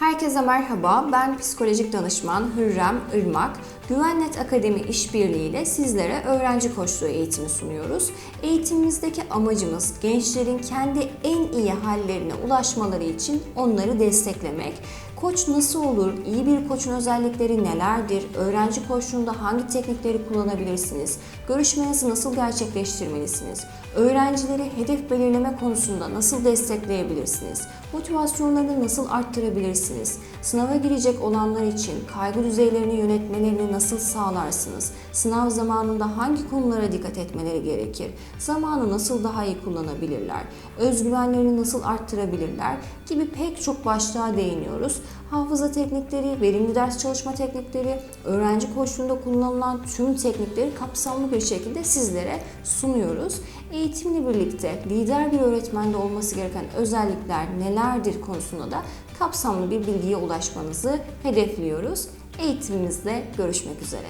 Herkese merhaba, ben psikolojik danışman Hürrem Irmak. Güvennet Akademi işbirliği ile sizlere öğrenci koçluğu eğitimi sunuyoruz. Eğitimimizdeki amacımız gençlerin kendi en iyi hallerine ulaşmaları için onları desteklemek. Koç nasıl olur? İyi bir koçun özellikleri nelerdir? Öğrenci koçluğunda hangi teknikleri kullanabilirsiniz? Görüşmenizi nasıl gerçekleştirmelisiniz? Öğrencileri hedef belirleme konusunda nasıl destekleyebilirsiniz? Motivasyonlarını nasıl arttırabilirsiniz? Sınava girecek olanlar için kaygı düzeylerini yönetmelerini nasıl sağlarsınız? Sınav zamanında hangi konulara dikkat etmeleri gerekir? Zamanı nasıl daha iyi kullanabilirler? Özgüvenlerini nasıl arttırabilirler? Gibi pek çok başlığa değiniyoruz. Hafıza teknikleri, verimli ders çalışma teknikleri, öğrenci koçluğunda kullanılan tüm teknikleri kapsamlı bir şekilde sizlere sunuyoruz. Eğitimle birlikte lider bir öğretmende olması gereken özellikler nelerdir konusunda da kapsamlı bir bilgiye ulaşmanızı hedefliyoruz. Eğitimimizde görüşmek üzere.